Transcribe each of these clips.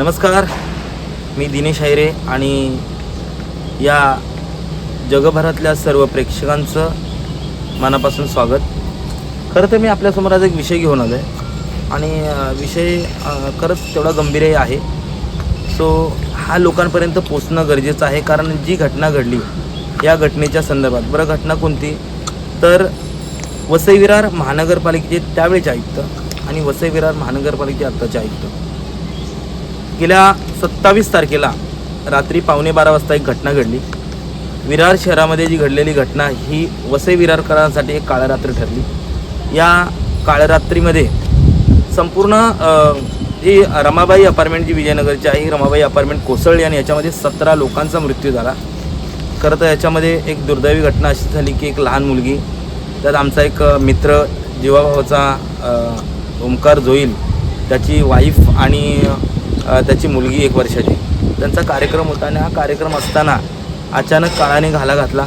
नमस्कार. मी दिनेश हैरे आणि या जगभरातल्या सर्व प्रेक्षकांचं मनापासून स्वागत. खरं तर मी आपल्यासमोर आज एक विषय घेऊन आलो आहे आणि विषय खरंच तेवढा गंभीरही आहे. सो हा लोकांपर्यंत पोचणं गरजेचं आहे. कारण जी घटना घडली या घटनेच्या संदर्भात बरं घटना कोणती? तर वसई विरार महानगरपालिकेचे त्यावेळेचे आयुक्त आणि वसई विरार महानगरपालिकेचे आत्ताचे आयुक्त. गेल्या सत्तावीस तारखेला रात्री पावणे बारा वाजता एक घटना घडली. विरार शहरामध्ये जी घडलेली घटना ही वसई विरारकरांसाठी एक काळरात्र ठरली. या काळरात्रीमध्ये संपूर्ण जी रमाबाई अपार्टमेंट जी विजयनगरची आहे ही रमाबाई अपार्टमेंट कोसळली आणि याच्यामध्ये सतरा लोकांचा मृत्यू झाला. खरं तर याच्यामध्ये एक दुर्दैवी घटना अशी झाली की एक लहान मुलगी त्यात आमचा एक मित्र जीवाभावाचा ओंकार जोईल त्याची वाईफ आणि त्याची मुलगी एक वर्षाची. त्यांचा कार्यक्रम होता आणि हा कार्यक्रम असताना अचानक काळाने घाला घातला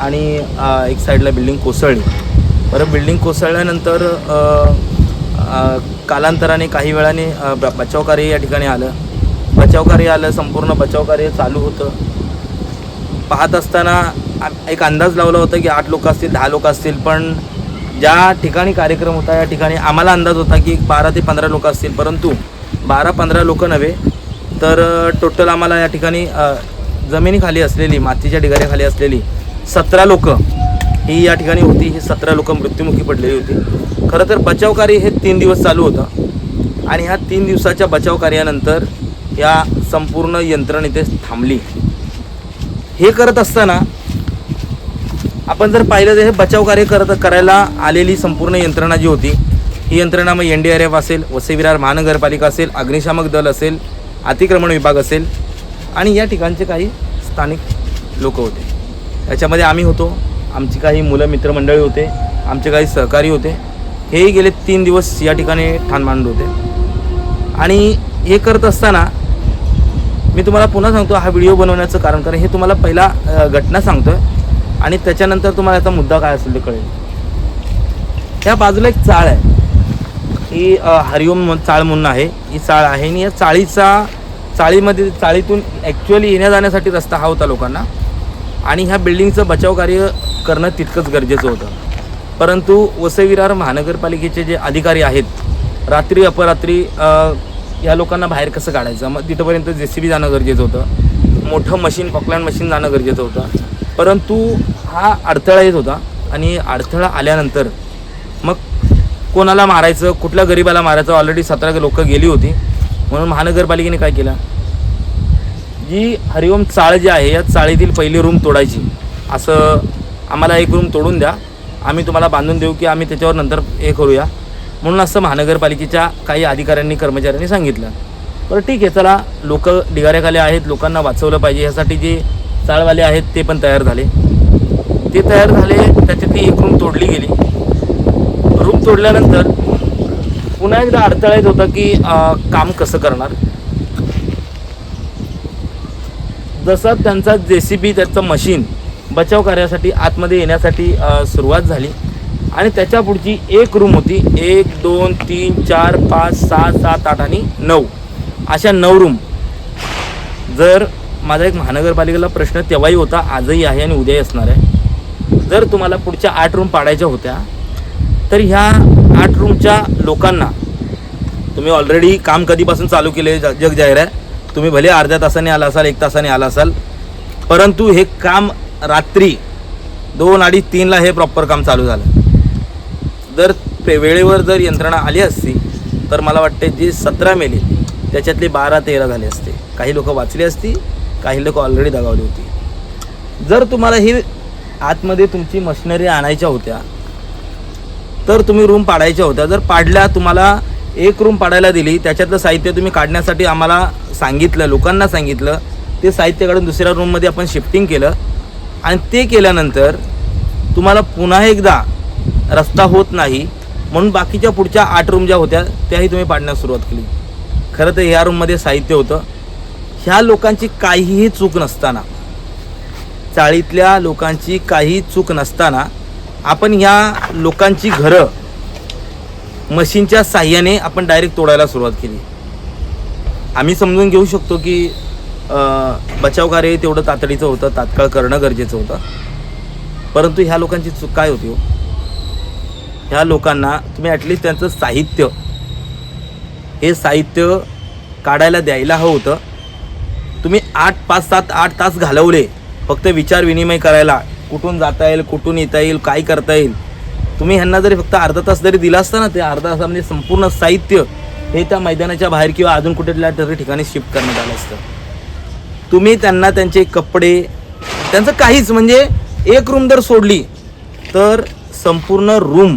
आणि एक साईडला बिल्डिंग कोसळली. बरं बिल्डिंग कोसळल्यानंतर कालांतराने काही वेळाने ब- बचावकार्य या ठिकाणी आलं. बचावकार्य आलं संपूर्ण बचावकार्य चालू होतं. पाहत असताना एक अंदाज लावला होता की आठ लोक असतील दहा लोक असतील पण ज्या ठिकाणी कार्यक्रम होता या ठिकाणी आम्हाला अंदाज होता की एक बारा ते पंधरा लोक असतील. परंतु बारा पंधरा लोक नव्हे तर टोटल आम्हाला या ठिकाणी जमिनीखाली असलेली मातीच्या ढिगाऱ्याखाली असलेली सतरा लोक ही या ठिकाणी होती. ही सतरा लोक मृत्युमुखी पडलेली होती. खरं तर बचाव कार्य हे तीन दिवस चालू होतं. आणि ह्या तीन दिवसाच्या बचाव कार्यानंतर या संपूर्ण यंत्रण इथे थांबली. हे करत असताना आपण जर पाहिलं तर हे बचाव कार्य करत करायला आलेली संपूर्ण यंत्रणा जी होती ही यंत्रणा मग एन डी आर एफ असेल वसे विरार महानगरपालिका असेल अग्निशामक दल असेल अतिक्रमण विभाग असेल आणि या ठिकाणचे काही स्थानिक लोक होते. याच्यामध्ये आम्ही होतो आमची काही मुलं मित्रमंडळी होते आमचे काही सहकारी होते. हेही गेले तीन दिवस या ठिकाणी ठाण मांडले होते. आणि हे करत असताना मी तुम्हाला पुन्हा सांगतो हा व्हिडिओ बनवण्याचं कारण कारण हे तुम्हाला पहिला घटना सांगतो आहे आणि त्याच्यानंतर तुम्हाला याचा मुद्दा काय असेल ते कळेल. त्या बाजूला एक चाळ आहे. ही हरिओम चाळ म्हणून आहे. ही चाळ आहे आणि या चाळीचा चाळीमध्ये चाळीतून ॲक्च्युअली येण्या जाण्यासाठी रस्ता हा होता लोकांना. आणि ह्या बिल्डिंगचं बचाव कार्य करणं तितकंच गरजेचं होतं. परंतु वसई विरार महानगरपालिकेचे जे अधिकारी आहेत रात्री अपरात्री या लोकांना बाहेर कसं काढायचं? मग तिथंपर्यंत जे सी बी जाणं गरजेचं होतं. मोठं मशीन पॉकलँड मशीन जाणं गरजेचं होतं. परंतु हा अडथळा येत होता आणि अडथळा आल्यानंतर मग कोणाला मारायचं कुठल्या गरिबाला मारायचं ऑलरेडी सतरा लोक गेली होती. म्हणून महानगरपालिकेने काय केलं? जी हरिओम चाळ जी आहे या चाळीतील पहिली रूम तोडायची. असं आम्हाला एक रूम तोडून द्या. आम्ही तुम्हाला बांधून देऊ की आम्ही त्याच्यावर नंतर हे करूया. म्हणून असं महानगरपालिकेच्या काही अधिकाऱ्यांनी कर्मचाऱ्यांनी सांगितलं. बरं ठीक आहे चला. लोक ढिगाऱ्याखाली आहेत लोकांना वाचवलं पाहिजे. ह्यासाठी जे चाळवाले आहेत ते पण तयार झाले. ते तयार झाले त्याची ती एक रूम तोडली गेली. रूम तोडल्यानंतर पुन्हा एकदा अडथळा येत होता की काम कसं करणार? जसं त्यांचा जे सी बी त्याचं मशीन बचाव कार्यासाठी आतमध्ये येण्यासाठी सुरुवात झाली. आणि त्याच्या पुढची एक रूम होती. एक दोन तीन चार पाच सहा सात आठ आणि नऊ. अशा नऊ रूम. जर माझा एक महानगरपालिकेला प्रश्न तेव्हाही होता आजही आहे आणि उद्याही असणार आहे. जर तुम्हाला पुढच्या आठ रूम पाडायच्या होत्या तर ह्या आठ रूमच्या लोकांना तुम्ही ऑलरेडी काम कधीपासून चालू केले जग जाहीर आहे. तुम्ही भले अर्ध्या तासाने आला असाल एक तासाने आला असाल परंतु हे काम रात्री दोन अडीच तीनला हे प्रॉपर काम चालू झालं. जर वेळेवर जर यंत्रणा आली असती तर मला वाटते जी सतरा मेले त्याच्यातले बारा तेरा झाले असते. काही लोक वाचली असती काही लोक ऑलरेडी दगावली होती. जर तुम्हाला ही आतमध्ये तुमची मशिनरी आणायच्या होत्या तर तुम्ही रूम पाडायच्या होत्या. जर पाडल्या तुम्हाला एक रूम पाडायला दिली त्याच्यातलं साहित्य तुम्ही काढण्यासाठी आम्हाला सांगितलं लोकांना सांगितलं. ते साहित्य काढून दुसऱ्या रूममध्ये आपण शिफ्टिंग केलं. आणि ते केल्यानंतर तुम्हाला पुन्हा एकदा रस्ता होत नाही. म्हणून बाकीच्या पुढच्या आठ रूम ज्या होत्या त्याही तुम्ही पाडण्यास सुरुवात केली. खरं तर ह्या रूममध्ये साहित्य होतं. ह्या लोकांची काहीही चूक नसताना चाळीतल्या लोकांची काही चूक नसताना आपण ह्या लोकांची घरं मशीनच्या साह्याने आपण डायरेक्ट तोडायला सुरुवात केली. आम्ही समजून घेऊ शकतो की बचाव कार्य तेवढं तातडीचं होतं तात्काळ करणं गरजेचं होतं. परंतु ह्या लोकांची चूक काय होती हो? ह्या लोकांना तुम्ही ॲटलिस्ट त्यांचं साहित्य हे साहित्य काढायला द्यायला हवं होतं. तुम्ही आठ पाच सात आठ तास घालवले फक्त विचार विनिमय करायला. कुठून जाता येईल कुठून येता येईल काय करता येईल. तुम्ही ह्यांना जरी फक्त अर्धा तास जरी दिला असता ना ते अर्धा तासामध्ये म्हणजे संपूर्ण साहित्य हे त्या मैदानाच्या बाहेर किंवा अजून कुठेतल्या तरी ठिकाणी शिफ्ट करण्यात आलं असतं. तुम्ही त्यांना त्यांचे कपडे त्यांचं काहीच म्हणजे एक रूम जर सोडली तर संपूर्ण रूम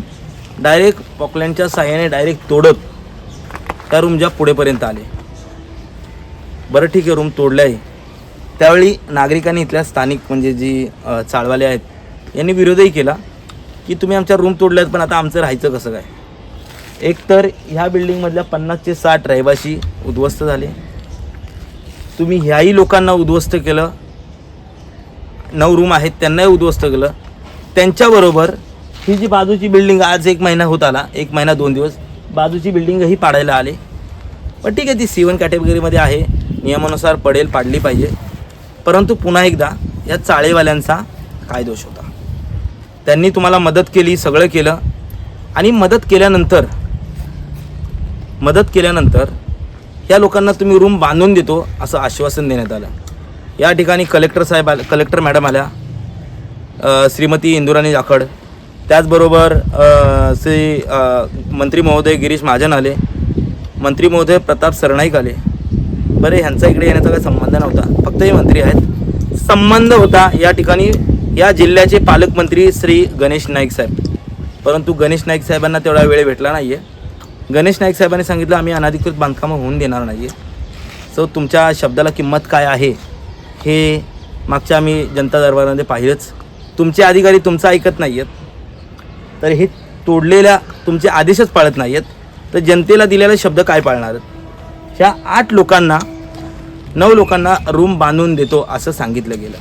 डायरेक्ट पॉकलँडच्या साह्याने डायरेक्ट तोडत त्या रूमच्या पुढेपर्यंत आले. बरं ठीक आहे रूम तोडलं आहे त्यावेळी नागरिकांनी इथल्या स्थानिक म्हणजे जी चाळवाले आहेत यांनी विरोधही केला की तुम्ही आमच्या रूम तोडल्यात पण आता आमचं राहायचं कसं काय? एकतर ह्या बिल्डिंगमधल्या पन्नास ते साठ रहिवाशी उद्ध्वस्त झाले. तुम्ही ह्याही लोकांना उद्ध्वस्त केलं. नऊ रूम आहेत त्यांनाही उद्ध्वस्त केलं. त्यांच्याबरोबर ही जी बाजूची बिल्डिंग आज एक महिना होत आला एक महिना दोन दिवस बाजूची बिल्डिंगही पाडायला आले. पण ठीक आहे ती सी वन कॅटेगरीमध्ये आहे. नियमानुसार पडेल पाडली पाहिजे. परंतु पुन्हा एकदा या चाळेवाल्यांचा काय दोष होता? त्यांनी तुम्हाला मदत केली सगळं केलं. आणि मदत केल्यानंतर मदत केल्यानंतर या लोकांना तुम्ही रूम बांधून देतो असं आश्वासन देण्यात आलं. या ठिकाणी कलेक्टर साहेब आले कलेक्टर मॅडम आल्या श्रीमती इंदुराणी जाखड त्याचबरोबर श्री मंत्री महोदय गिरीश महाजन आले मंत्री महोदय प्रताप सरनाईक आले बरं ह्यांचा इकडे येण्याचा काही संबंध नव्हता. फक्त हे मंत्री आहेत. संबंध होता या ठिकाणी या जिल्ह्याचे पालकमंत्री श्री गणेश नाईक साहेब. परंतु गणेश नाईक साहेबांना तेवढा वेळ भेटला नाही आहे गणेश नाईक साहेबांनी सांगितलं आम्ही अनाधिकृत बांधकामं होऊन देणार नाही आहे सो तुमच्या शब्दाला किंमत काय आहे हे मागच्या आम्ही जनता दरबारामध्ये पाहिलंच. तुमचे अधिकारी तुमचं ऐकत नाही आहेत तर हे तोडलेल्या तुमचे आदेशच पाळत नाही आहेत तर जनतेला दिलेला शब्द काय पाळणार? आहेत ह्या आठ लोकांना नऊ लोकांना रूम बांधून देतो असं सांगितलं गेलं.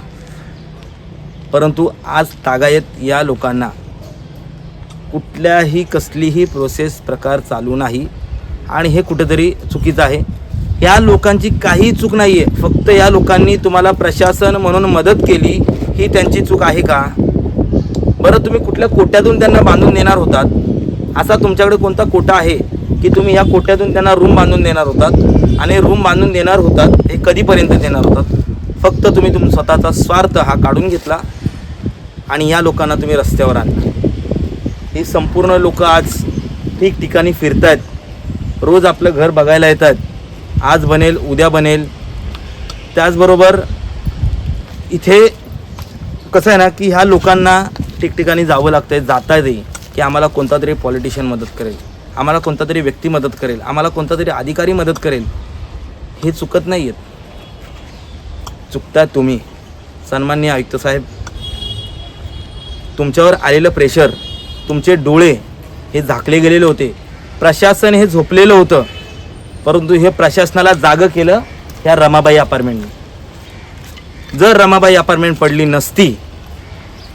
परंतु आज तागायत या लोकांना कुठल्याही कसलीही प्रोसेस प्रकार चालू नाही आणि हे कुठेतरी चुकीचं आहे. या लोकांची काही चूक नाही आहे फक्त या लोकांनी तुम्हाला प्रशासन म्हणून मदत केली ही त्यांची चूक आहे का? बरं तुम्ही कुठल्या कोट्यातून त्यांना बांधून देणार होतात? असा तुमच्याकडे कोणता कोटा आहे? की तुम्ही या कोट्यातून त्यांना रूम बांधून देणार होतात. आणि रूम बांधून देणार होतात हे कधीपर्यंत देणार होतात? फक्त तुम्ही तुम स्वतःचा स्वार्थ हा काढून घेतला आणि या लोकांना तुम्ही रस्त्यावर आणला. ही संपूर्ण लोक आज ठिकठिकाणी फिरत आहेत रोज आपलं घर बघायला येत आहेत आज बनेल उद्या बनेल. त्याचबरोबर इथे कसं आहे ना की ह्या लोकांना ठिकठिकाणी जावं लागतं आहे जाता येते की आम्हाला कोणता तरी पॉलिटिशियन मदत करेल. आम्हाला कोणता तरी व्यक्ती मदत करेल आम्हाला कोणता तरी अधिकारी मदत करेल हे चुकत नाही आहेत चुकताय तुम्ही. सन्मान्य आयुक्त साहेब तुमच्यावर आलेलं प्रेशर तुमचे डोळे हे झाकले गेलेले होते. प्रशासन हे झोपलेलं होतं. परंतु हे प्रशासनाला जागं केलं ह्या रमाबाई अपार्टमेंटने. जर रमाबाई अपार्टमेंट पडली नसती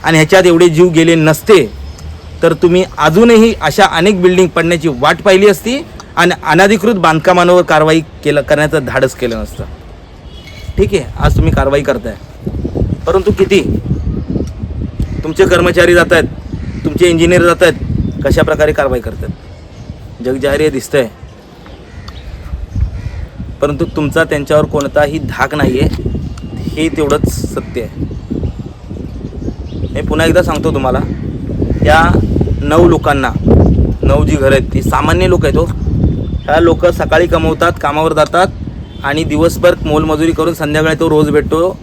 आणि ह्याच्यात एवढे जीव गेले नसते तर तुम्ही अजूनही अशा अनेक बिल्डिंग पडण्याची वाट पाहिली असती आणि अनधिकृत बांधकामांवर कारवाई केलं करण्याचं धाडस केलं नसतं. ठीक आहे आज तुम्ही कारवाई करताय. परंतु किती? तुमचे कर्मचारी जात आहेत तुमचे इंजिनियर जात आहेत कशा प्रकारे कारवाई करतात? जगजाहीर हे दिसतंय. परंतु तुमचा त्यांच्यावर कोणताही धाक नाही आहे हे तेवढंच सत्य आहे. मी पुन्हा एकदा सांगतो तुम्हाला या नऊ लोकांना. नऊ जी घरं आहेत ती. सामान्य लोक आहेत हो. ह्या लोक सकाळी कमवतात कामावर जातात आणि दिवसभर मोलमजुरी करून संध्याकाळी तो रोज भेटतो.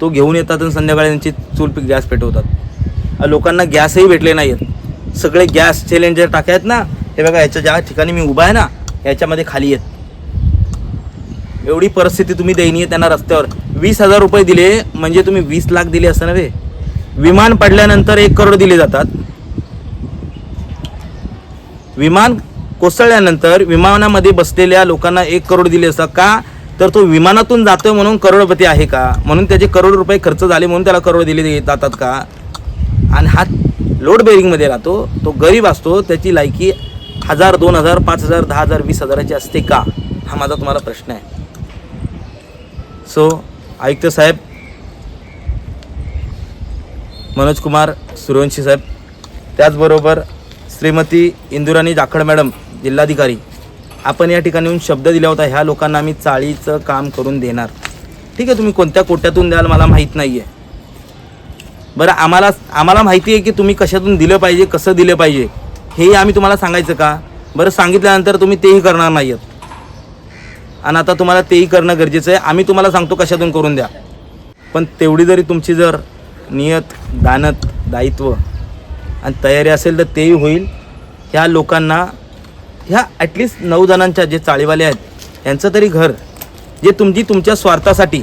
तो घेऊन येतात आणि संध्याकाळी त्यांची चूल पीक गॅस पेटवतात. लोकांना गॅसही भेटले नाही आहेत सगळे गॅस सिलेंडर टाक्या आहेत ना हे बघा याच्या ज्या ठिकाणी मी उभा आहे ना याच्यामध्ये खाली आहेत. एवढी परिस्थिती तुम्ही दयनीय त्यांना रस्त्यावर. वीस हजार रुपये दिले म्हणजे तुम्ही वीस लाख दिले असं नव्हे. विमान पडल्यानंतर एक करोड दिले जातात. विमान कोसळल्यानंतर विमानामध्ये बसलेल्या लोकांना एक करोड दिले असतात का? तर तो विमानातून जातोय म्हणून करोडपती आहे का? म्हणून त्याचे करोड रुपये खर्च झाले म्हणून त्याला करोड दिले जातात का? आणि हा लोड बेरिंगमध्ये राहतो तो गरीब असतो त्याची लायकी हजार दोन हजार पाच हजार दहा हजार वीस हजाराची असते का? हा माझा तुम्हाला प्रश्न आहे. सो आयुक्त साहेब मनोज कुमार सूर्यवंशी साहेब त्याचबरोबर श्रीमती इंदुराणी जाखड मॅडम जिल्हाधिकारी. आपण या ठिकाणी येऊन शब्द दिला होता ह्या लोकांना आम्ही चाळीचं काम करून देणार. ठीक आहे तुम्ही कोणत्या कोट्यातून द्याल मला माहीत नाही आहे बरं आम्हाला आम्हाला माहिती आहे की तुम्ही कशातून दिलं पाहिजे कसं दिलं पाहिजे हेही आम्ही तुम्हाला सांगायचं का? बरं सांगितल्यानंतर तुम्ही तेही करणार नाही आहेत आणि आता तुम्हाला तेही करणं गरजेचं आहे. आम्ही तुम्हाला सांगतो कशातून करून द्या. पण तेवढी जरी तुमची जर नियत दानत दायित्व आणि तयारी असेल तर तेही होईल. ह्या लोकांना ह्या ॲटलिस्ट नऊ जणांच्या जे चाळीवाले आहेत यांचं तरी घर जे तुमची तुमच्या स्वार्थासाठी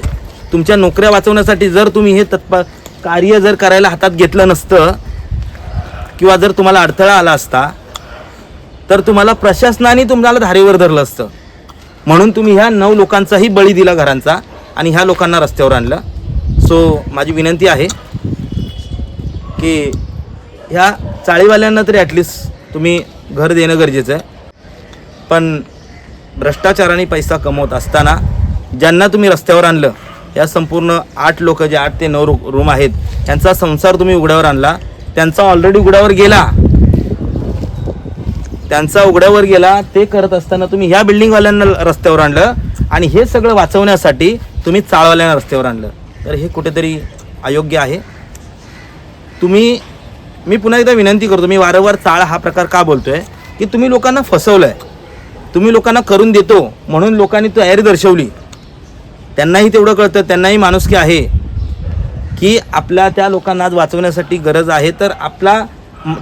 तुमच्या नोकऱ्या वाचवण्यासाठी जर तुम्ही हे तत्प कार्य जर करायला हातात घेतलं नसतं किंवा जर तुम्हाला अडथळा आला असता तर तुम्हाला प्रशासनाने तुम्हाला धारेवर धरलं असतं. म्हणून तुम्ही ह्या नऊ लोकांचाही बळी दिला घरांचा आणि ह्या लोकांना रस्त्यावर आणलं. सो माझी विनंती आहे की ह्या चाळीवाल्यांना तरी ॲटलिस्ट तुम्ही घर देणं गरजेचं आहे. पण भ्रष्टाचाराने पैसा कमवत असताना ज्यांना तुम्ही रस्त्यावर आणलं या संपूर्ण आठ लोक जे आठ ते नऊ रू- रूम आहेत त्यांचा संसार तुम्ही उघड्यावर आणला. त्यांचा ऑलरेडी उघड्यावर गेला. त्यांचा उघड्यावर गेला ते करत असताना तुम्ही ह्या बिल्डिंगवाल्यांना रस्त्यावर आणलं आणि हे सगळं वाचवण्यासाठी तुम्ही चाळवाल्यांना रस्त्यावर आणलं. तर हे कुठेतरी अयोग्य आहे. तुम्ही मी पुन्हा एकदा विनंती करतो मी वारंवार चाळ हा प्रकार का बोलतोय? की तुम्ही लोकांना फसवलं आहे तुम्ही लोकांना करून देतो म्हणून लोकांनी तयारी दर्शवली. त्यांनाही तेवढं कळतं त्यांनाही माणुसकी आहे की आपल्या त्या लोकांना आज वाचवण्यासाठी गरज आहे. तर आपला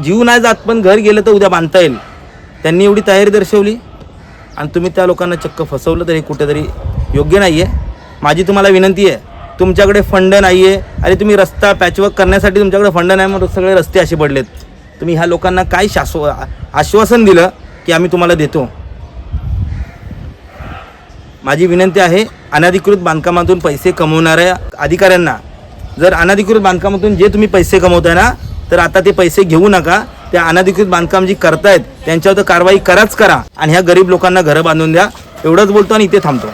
जीव नाही जात पण घर गेलं तर उद्या बांधता येईल. त्यांनी एवढी तयारी दर्शवली. आणि तुम्ही त्या लोकांना चक्क फसवलं तर हे कुठेतरी योग्य नाही आहे माझी तुम्हाला विनंती आहे तुमच्याकडे फंड नाही आहे आणि तुम्ही रस्ता पॅचवर्क करण्यासाठी तुमच्याकडे फंड नाही म्हणून सगळे रस्ते असे पडलेत. तुम्ही ह्या लोकांना काय शाश्व आश्वासन दिलं की आम्ही तुम्हाला देतो? माझी विनंती आहे अनधिकृत बांधकामातून पैसे कमवणाऱ्या अधिकाऱ्यांना जर अनधिकृत बांधकामातून जे तुम्ही पैसे कमवताय ना तर आता ते पैसे घेऊ नका. त्या अनधिकृत बांधकाम जी करतायत त्यांच्यावर तर कारवाई कराच करा आणि ह्या गरीब लोकांना घरं बांधून द्या. एवढंच बोलतो आणि इथे थांबतो.